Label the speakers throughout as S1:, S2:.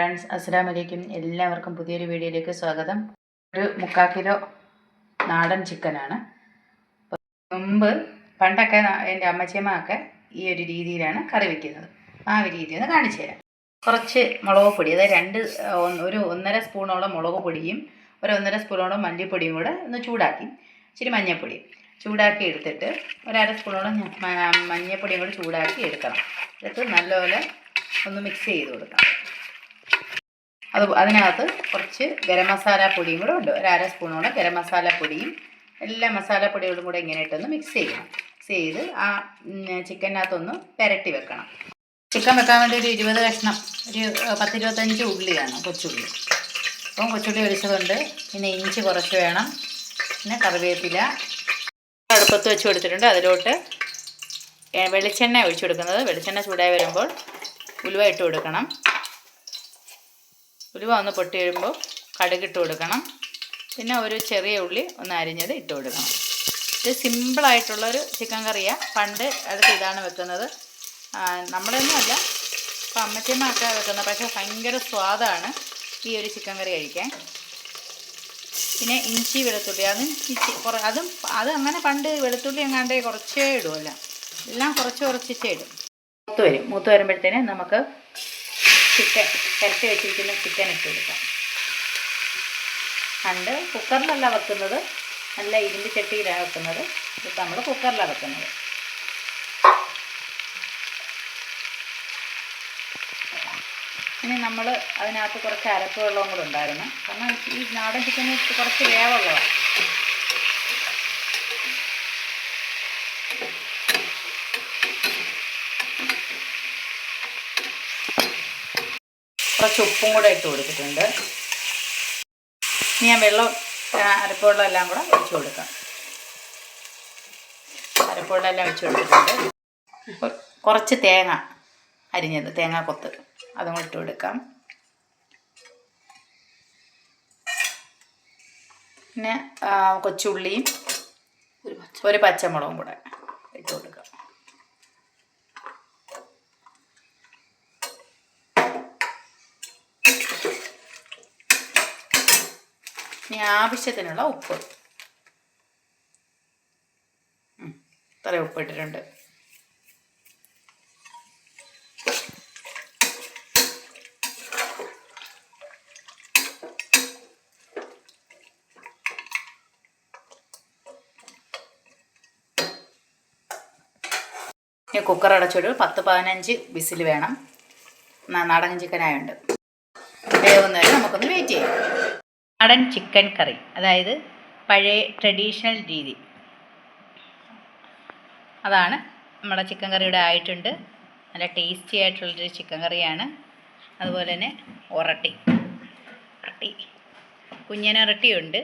S1: Friends അസ്സാം വലൈക്കും എല്ലാവർക്കും പുതിയൊരു വീഡിയോയിലേക്ക് സ്വാഗതം. ഒരു മുക്കാൽ കിലോ നാടൻ ചിക്കനാണ് മുമ്പ് പണ്ടൊക്കെ എന്റെ അമ്മച്ചിയമ്മൊക്കെ ഈ ഒരു രീതിയിലാണ് കറി വയ്ക്കുന്നത് ആ ഒരു രീതി ഒന്ന് കാണിച്ചു തരാം. കുറച്ച് മുളക് പൊടി അതായത് രണ്ട് ഒരു ഒന്നര സ്പൂണോളം മുളക് പൊടിയും ഒരു ഒന്നര സ്പൂണോളം മല്ലിപ്പൊടിയും കൂടെ ഒന്ന് ചൂടാക്കി. ഇച്ചിരി മഞ്ഞൾപ്പൊടി ചൂടാക്കി എടുത്തിട്ട് ഒരര സ്പൂണോളം മഞ്ഞൾപ്പൊടിയും കൂടെ ചൂടാക്കി എടുക്കണം. എടുത്ത് നല്ലപോലെ ഒന്ന് മിക്സ് ചെയ്ത് കൊടുക്കണം. അത് അതിനകത്ത് കുറച്ച് ഗരം മസാല പൊടിയും കൂടെ ഉണ്ട്. ഒരു അര സ്പൂണോളം ഗരം മസാല പൊടിയും എല്ലാ മസാലപ്പൊടികളും കൂടെ ഇങ്ങനെ ഇട്ടൊന്ന് മിക്സ് ചെയ്യണം. മിക്സ് ചെയ്ത് ആ ചിക്കനകത്തൊന്ന് പെരട്ടി വെക്കണം. ചിക്കൻ വെക്കാൻ വേണ്ടി ഒരു ഇരുപത് കഷ്ണം ഒരു പത്തിരുപത്തഞ്ച് ഉള്ളി വേണം കൊച്ചുള്ളി. അപ്പം കൊച്ചുള്ളി ഒഴിച്ചതുണ്ട് പിന്നെ ഇഞ്ചി കുറച്ച് വേണം. പിന്നെ കറിവേപ്പില അടുപ്പത്ത് വെച്ച് കൊടുത്തിട്ടുണ്ട്. അതിലോട്ട് വെളിച്ചെണ്ണ ഒഴിച്ചു കൊടുക്കുന്നത്. വെളിച്ചെണ്ണ ചൂടായി വരുമ്പോൾ ഉലുവ ഇട്ട് കൊടുക്കണം. ഉലുവ ഒന്ന് പൊട്ടി വരുമ്പോൾ കടുകിട്ട് കൊടുക്കണം. പിന്നെ ഒരു ചെറിയ ഉള്ളി ഒന്ന് അരിഞ്ഞത് ഇട്ട് കൊടുക്കണം. ഇത് സിമ്പിളായിട്ടുള്ളൊരു ചിക്കൻ കറിയാണ് പണ്ട് അടുത്ത് ഇതാണ് വെക്കുന്നത്. നമ്മുടെ ഒന്നും അല്ല. ഒക്കെ വെക്കുന്നത്. പക്ഷേ ഭയങ്കര സ്വാദാണ് ഈ ഒരു ചിക്കൻ കറി കഴിക്കാൻ. പിന്നെ ഇഞ്ചി വെളുത്തുള്ളി. അതും ഇച്ചി കുറേ അതും അത് അങ്ങനെ പണ്ട് വെളുത്തുള്ളി എങ്ങാണ്ട് കുറച്ചേ ഇടുമല്ല എല്ലാം കുറച്ച് കുറച്ചിട്ടേ ഇടും. മൂത്ത് വരും. മൂത്ത് വരുമ്പോഴത്തേന് നമുക്ക് ചിക്കൻ പുരട്ടി വെച്ചിരിക്കുന്ന ചിക്കൻ ഇട്ട് കൊടുക്കാം. പണ്ട് കുക്കറിലല്ല വെക്കുന്നത് നല്ല ഇരുമ്പ് ചട്ടിയിലാണ് വെക്കുന്നത്. ഇപ്പം നമ്മൾ കുക്കറിലാണ് വെക്കുന്നത്. ഇനി നമ്മൾ അതിനകത്ത് കുറച്ച് അരപ്പ് വെള്ളവും കൂടെ ഉണ്ടായിരുന്നു. കാരണം ഈ നാടൻ ചിക്കന് കുറച്ച് വേവുള്ളതാണ് കുറച്ച് ഉപ്പും കൂടെ ഇട്ട് കൊടുത്തിട്ടുണ്ട്. ഇനി ഞാൻ വെള്ളം അരപ്പുള്ള എല്ലാം കൂടെ ഒഴിച്ചു കൊടുക്കാം. അരപ്പുള്ള എല്ലാം ഒഴിച്ചു കൊടുത്തിട്ടുണ്ട്. കുറച്ച് തേങ്ങ അരിഞ്ഞത് തേങ്ങ കൊത്ത്. അതും ഇട്ട് കൊടുക്കാം. പിന്നെ കൊച്ചുള്ളിയും ഒരു പച്ചമുളകും കൂടെ ഇട്ട് കൊടുക്കാം. ഇനി ആവശ്യത്തിനുള്ള ഉപ്പ് ഇത്ര ഉപ്പ് ഇട്ടിട്ടുണ്ട്. ഇനി കുക്കർ അടച്ചൊരു പത്ത് പതിനഞ്ച് വിസിൽ വേണം. നാടൻ ചിക്കനായുണ്ട്. വേവുന്നവരെ നമുക്കൊന്ന് വെയിറ്റ് ചെയ്യാം. നാടൻ ചിക്കൻ കറി അതായത് പഴയ ട്രഡീഷണൽ രീതി. അതാണ് നമ്മുടെ ചിക്കൻ കറിയുടെ ആയിട്ടുണ്ട്. നല്ല ടേസ്റ്റി ആയിട്ടുള്ളൊരു ചിക്കൻ കറിയാണ്. അതുപോലെ തന്നെ ഒറട്ടി. ഒറട്ടി. കുഞ്ഞനൊറട്ടിയുണ്ട്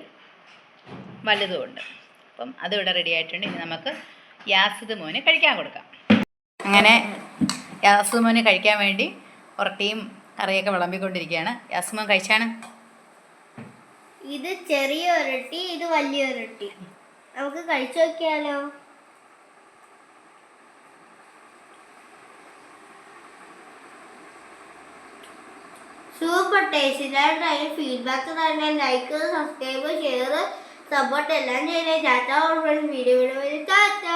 S1: വലുതുമുണ്ട് അപ്പം അതിവിടെ റെഡി ആയിട്ടുണ്ട്. ഇനി നമുക്ക് യാസിദ് മോന് കഴിക്കാൻ കൊടുക്കാം. അങ്ങനെ യാസിദ് മോന് കഴിക്കാൻ വേണ്ടി ഒറട്ടിയും കറിയൊക്കെ വിളമ്പിക്കൊണ്ടിരിക്കുകയാണ്. യാസിദ് മോൻ കഴിച്ചാണ്?
S2: ഇത് ചെറിയ ഒരട്ടി ഇത് വലിയ ഒരട്ടി. നമുക്ക് കഴിച്ചു നോക്കിയാലോ? സൂപ്പർ ടേസ്റ്റിലായിട്ട് അതിന് ഫീഡ്ബാക്ക് തന്നെ ലൈക്ക് സബ്സ്ക്രൈബ് ഷെയർ സപ്പോർട്ട് എല്ലാം ചെയ്യണേ. Tata video video Tata